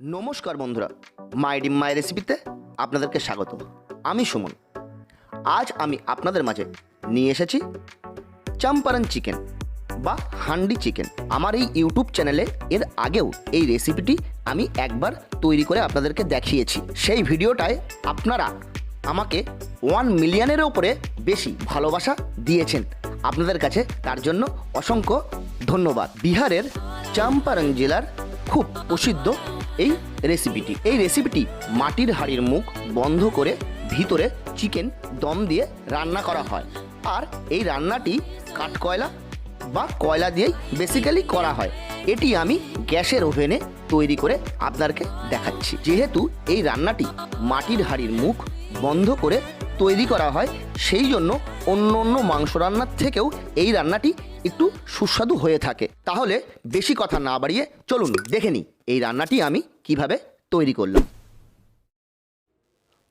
নমস্কার বন্ধুরা, মাই ডিম মাই রেসিপিতে আপনাদেরকে স্বাগত। আমি সুমন। আজ আমি আপনাদের মাঝে নিয়ে এসেছি চাম্পারান চিকেন বা হান্ডি চিকেন। আমার এই ইউটিউব চ্যানেলে এর আগেও এই রেসিপিটি আমি একবার তৈরি করে আপনাদেরকে দেখিয়েছি। সেই ভিডিওটায় আপনারা আমাকে ওয়ান মিলিয়নের ওপরে বেশি ভালোবাসা দিয়েছেন। আপনাদের কাছে তার জন্য অসংখ্য ধন্যবাদ। বিহারের চাম্পারং জেলার খুব প্রসিদ্ধ এই রেসিপিটি এই রেসিপিটি মাটির হাঁড়ির মুখ বন্ধ করে ভিতরে চিকেন দম দিয়ে রান্না করা হয়। আর এই রান্নাটি কাঠকয়লা বা কয়লা দিয়েই বেসিক্যালি করা হয়। এটি আমি গ্যাসের ওভেনে তৈরি করে আপনাদেরকে দেখাচ্ছি। যেহেতু এই রান্নাটি মাটির হাঁড়ির মুখ বন্ধ করে তৈরি করা হয়, সেই জন্য অন্য অন্য মাংস রান্নার থেকেও এই রান্নাটি একটু সুস্বাদু হয়ে থাকে। তাহলে বেশি কথা না বাড়িয়ে চলুন দেখে নিই। এই রান্নাটি আমি কীভাবে তৈরি করলাম?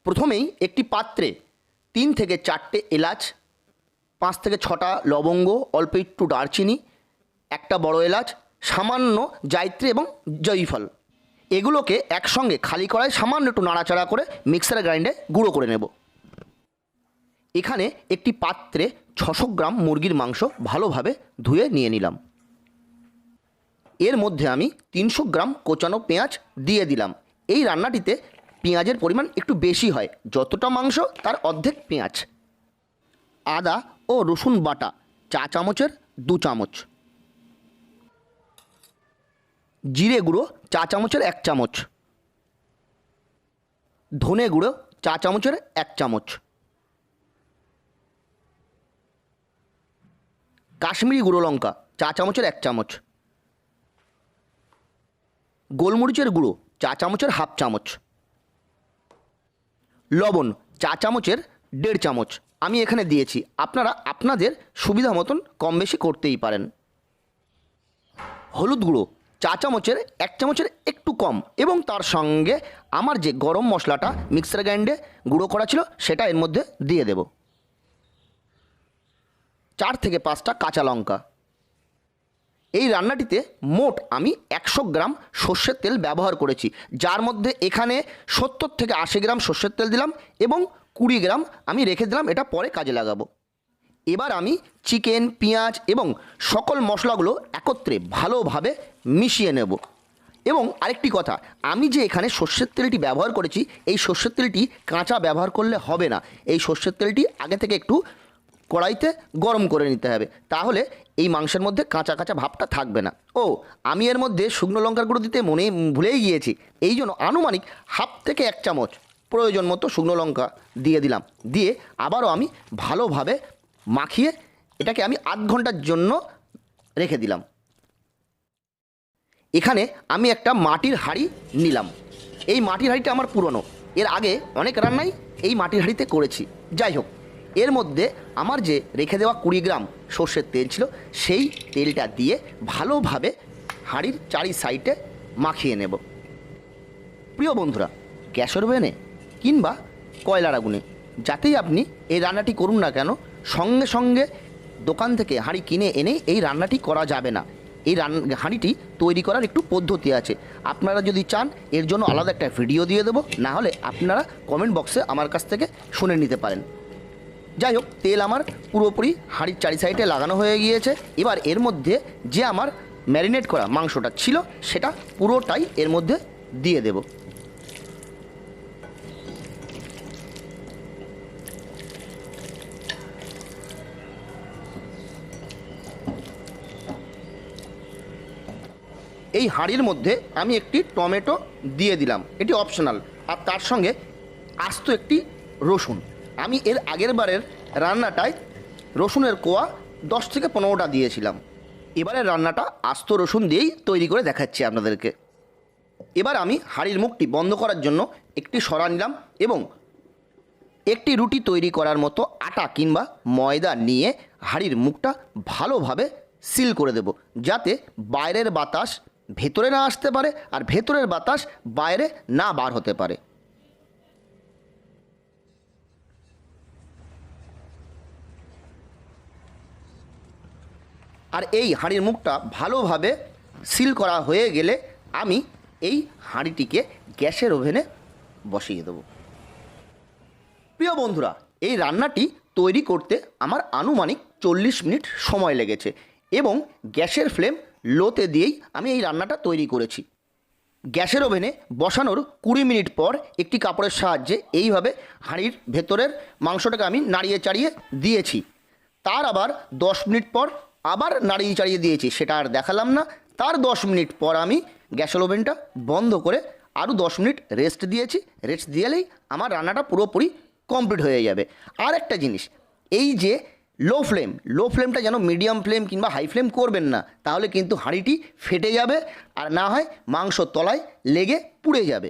প্রথমেই একটি পাত্রে তিন থেকে চারটে এলাচ, পাঁচ থেকে ছটা লবঙ্গ, অল্প একটু দারচিনি, একটা বড় এলাচ, সামান্য জায়ত্রী এবং জয়ফল এগুলোকে একসঙ্গে খালি করায় সামান্য একটু নাড়াচাড়া করে মিক্সার গ্রাইন্ডে গুঁড়ো করে নেব। এখানে একটি পাত্রে ছশো গ্রাম মুরগির মাংস ভালোভাবে ধুয়ে নিয়ে নিলাম। এর মধ্যে আমি তিনশো গ্রাম কোচানো পেঁয়াজ দিয়ে দিলাম। এই রান্নাটিতে পেঁয়াজের পরিমাণ একটু বেশি হয়, যতটা মাংস তার অর্ধেক পেঁয়াজ। আদা ও রসুন বাটা, চা চামচের দু চামচ। জিরে গুঁড়ো, চা চামচের এক চামচ। ধনে গুঁড়ো, চা চামচের এক চামচ। কাশ্মীরি গুঁড়ো লঙ্কা, চা চামচের এক চামচ। গোলমরিচের গুঁড়ো, চা চামচের হাফ চামচ। লবণ, চা চামচের দেড় চামচ। আমি এখানে দিয়েছি। আপনারা আপনাদের সুবিধা মতন কম বেশি করতেই পারেন। হলুদ গুঁড়ো, চা চামচের এক চামচের একটু কম এবং তার সঙ্গে আমার যে গরম মশলাটা মিক্সার গ্রাইন্ডে গুঁড়ো করা ছিল, সেটা এর মধ্যে দিয়ে দেব। চার থেকে পাঁচটা কাঁচা লঙ্কা। এই রান্নাটিতে মোট আমি একশো গ্রাম সর্ষের তেল ব্যবহার করেছি। যার মধ্যে এখানে সত্তর থেকে আশি গ্রাম সর্ষের তেল দিলাম এবং কুড়ি গ্রাম আমি রেখে দিলাম, এটা পরে কাজে লাগাবো। এবার আমি চিকেন, পেঁয়াজ এবং সকল মশলাগুলো একত্রে ভালোভাবে মিশিয়ে নেব। এবং আরেকটি কথা, আমি যে এখানে সর্ষের তেলটি ব্যবহার করেছি, এই সর্ষের তেলটি কাঁচা ব্যবহার করলে হবে না। এই সর্ষের তেলটি আগে থেকে একটু কড়াইতে গরম করে নিতে হবে। তাহলে এই মাংসের মধ্যে কাঁচা কাঁচা ভাবটা থাকবে না। ও, আমি এর মধ্যে শুকনো লঙ্কার গুঁড়ো দিতে মনে ভুলেই গিয়েছি। এই জন্য আনুমানিক হাফ থেকে এক চামচ প্রয়োজন মতো শুকনো লঙ্কা দিয়ে দিলাম। দিয়ে আবারও আমি ভালোভাবে মাখিয়ে এটাকে আমি আধ ঘণ্টার জন্য রেখে দিলাম। এখানে আমি একটা মাটির হাঁড়ি নিলাম। এই মাটির হাঁড়িটা আমার পুরনো। এর আগে অনেক রান্নাই এই মাটির হাঁড়িতে করেছি। যাই হোক এর মধ্যে আমার যে রেখে দেওয়া কুড়ি গ্রাম সর্ষের তেল ছিল, সেই তেলটা দিয়ে ভালোভাবে হাঁড়ির চারি সাইডে মাখিয়ে নেব। প্রিয় বন্ধুরা গ্যাসের ওভেনে কিংবা কয়লার আগুনে, যাতেই আপনি এই রান্নাটি করুন না কেন, সঙ্গে সঙ্গে দোকান থেকে হাঁড়ি কিনে এনে এই রান্নাটি করা যাবে না। এই রান, হাঁড়িটি তৈরি করার একটু পদ্ধতি আছে। আপনারা যদি চান, এর জন্য আলাদা একটা ভিডিও দিয়ে দেবো, না হলে আপনারা কমেন্ট বক্সে আমার কাছ থেকে শুনে নিতে পারেন। যাই হোক, তেল আমার পুরোপুরি হাঁড়ির চারি সাইডে লাগানো হয়ে গিয়েছে। এবার এর মধ্যে যে আমার ম্যারিনেট করা মাংসটা ছিল, সেটা পুরোটাই এর মধ্যে দিয়ে দেব। এই হাঁড়ির মধ্যে আমি একটি টমেটো দিয়ে দিলাম। এটি অপশনাল আর তার সঙ্গে আস্ত একটি রসুন। আমি এর আগের বারের রান্নাটায় রসুনের কোয়া দশ থেকে পনেরোটা দিয়েছিলাম। এবারের রান্নাটা আস্ত রসুন দিয়েই তৈরি করে দেখাচ্ছি আপনাদেরকে। এবার আমি হাঁড়ির মুখটি বন্ধ করার জন্য একটি সরা নিলাম এবং একটি রুটি তৈরি করার মতো আটা কিংবা ময়দা নিয়ে হাঁড়ির মুখটা ভালোভাবে সিল করে দেব, যাতে বাইরের বাতাস ভেতরে না আসতে পারে আর ভেতরের বাতাস বাইরে না বার হতে পারে। আর এই হাঁড়ির মুখটা ভালোভাবে সিল করা হয়ে গেলে আমি এই হাঁড়িটিকে গ্যাসের ওভেনে বসিয়ে দেবো। প্রিয় বন্ধুরা, এই রান্নাটি তৈরি করতে আমার আনুমানিক চল্লিশ মিনিট সময় লেগেছে এবং গ্যাসের ফ্লেম লোতে দিয়েই আমি এই রান্নাটা তৈরি করেছি। গ্যাসের ওভেনে বসানোর কুড়ি মিনিট পর একটি কাপড়ের সাহায্যে এইভাবে হাঁড়ির ভেতরের মাংসটাকে আমি নাড়িয়ে চাড়িয়ে দিয়েছি। তার আবার দশ মিনিট পর আবার নাড়িয়ে চাড়িয়ে দিয়েছি, সেটা আর দেখালাম না। তার দশ মিনিট পর আমি গ্যাসের ওভেনটা বন্ধ করে আরও দশ মিনিট রেস্ট দিয়েছি। রেস্ট দিয়েলেই আমার রান্নাটা পুরোপুরি কমপ্লিট হয়ে যাবে। আর একটা জিনিস, এই যে লো ফ্লেম লো ফ্লেমটা যেন মিডিয়াম ফ্লেম কিংবা হাই ফ্লেম করবেন না, তাহলে কিন্তু হাঁড়িটি ফেটে যাবে আর না হয় মাংস তলায় লেগে পুড়ে যাবে।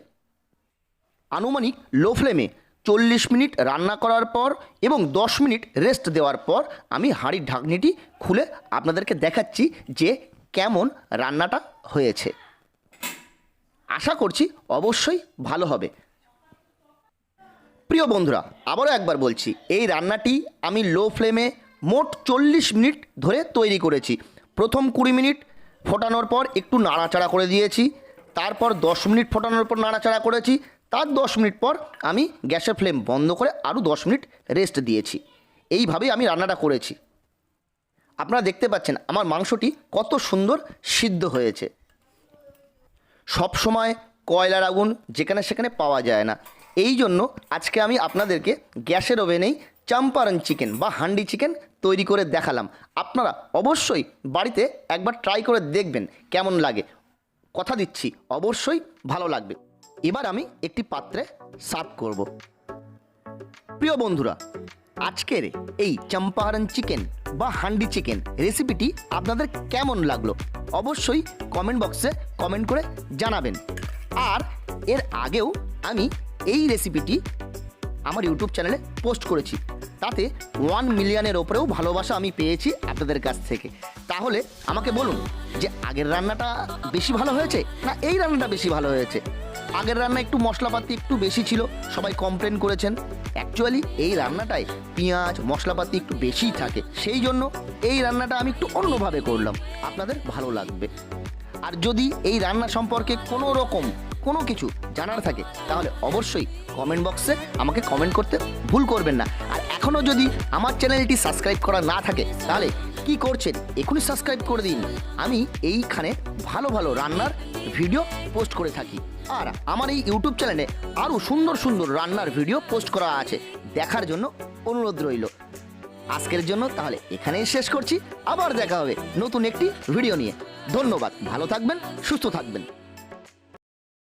আনুমানিক লো ফ্লেমে চল্লিশ মিনিট রান্না করার পর এবং দশ মিনিট রেস্ট দেওয়ার পর আমি হাঁড়ির ঢাকনিটি খুলে আপনাদেরকে দেখাচ্ছি যে কেমন রান্নাটা হয়েছে। আশা করছি অবশ্যই ভালো হবে। প্রিয় বন্ধুরা, আবারও একবার বলছি, এই রান্নাটি আমি লো ফ্লেমে মোট চল্লিশ মিনিট ধরে তৈরি করেছি। প্রথম কুড়ি মিনিট ফোটানোর পর একটু নাড়াচাড়া করে দিয়েছি, তারপর দশ মিনিট ফোটানোর পর নাড়াচাড়া করেছি তার দশ মিনিট পর আমি গ্যাসের ফ্লেম বন্ধ করে আরও দশ মিনিট রেস্ট দিয়েছি। এইভাবেই আমি রান্নাটা করেছি। আপনারা দেখতে পাচ্ছেন আমার মাংসটি কত সুন্দর সিদ্ধ হয়েছে। সব সময় কয়লার আগুন যেখানে সেখানে পাওয়া যায় না। এই জন্য আজকে আমি আপনাদেরকে গ্যাসের ওভেনেই চাম্পারন চিকেন বা হান্ডি চিকেন তৈরি করে দেখালাম। আপনারা অবশ্যই বাড়িতে একবার ট্রাই করে দেখবেন কেমন লাগে। কথা দিচ্ছি, অবশ্যই ভালো লাগবে। এবার আমি একটি পাত্রে সার্ভ করব। প্রিয় বন্ধুরা, আজকের এই চম্পারন চিকেন বা হান্ডি চিকেন রেসিপিটি আপনাদের কেমন লাগল অবশ্যই কমেন্ট বক্সে কমেন্ট করে জানাবেন। আর এর আগেও আমি এই রেসিপিটি আমার ইউটিউব চ্যানেলে পোস্ট করেছি। তাতে ওয়ান মিলিয়নের ওপরেও ভালোবাসা আমি পেয়েছি আপনাদের কাছ থেকে। তাহলে আমাকে বলুন যে আগের রান্নাটা বেশি ভালো হয়েছে না এই রান্নাটা বেশি ভালো হয়েছে? আগের রান্না একটু মশলাপাতি একটু বেশি ছিল, সবাই কমপ্লেন করেছেন। অ্যাকচুয়ালি এই রান্নাটায় পেঁয়াজ, মশলাপাতি একটু বেশিই থাকে। সেই জন্য এই রান্নাটা আমি একটু অন্যভাবে করলাম। আপনাদের ভালো লাগবে। আর যদি এই রান্না সম্পর্কে কোনো রকম কোনো কিছু জানার থাকে, তাহলে অবশ্যই কমেন্ট বক্সে আমাকে কমেন্ট করতে ভুল করবেন না। আর এখনও যদি আমার চ্যানেলটি সাবস্ক্রাইব করা না থাকে, তাহলে কি করছেন এখনই সাবস্ক্রাইব করে দিন। আমি এইখানে ভালো ভালো রান্নার ভিডিও পোস্ট করে থাকি। আর আমার এই ইউটিউব চ্যানেলে আরও সুন্দর সুন্দর রান্নার ভিডিও পোস্ট করা আছে। দেখার জন্য অনুরোধ রইল। আজকের জন্য তাহলে এখানেই শেষ করছি। আবার দেখা হবে নতুন একটি ভিডিও নিয়ে। ধন্যবাদ। ভালো থাকবেন, সুস্থ থাকবেন।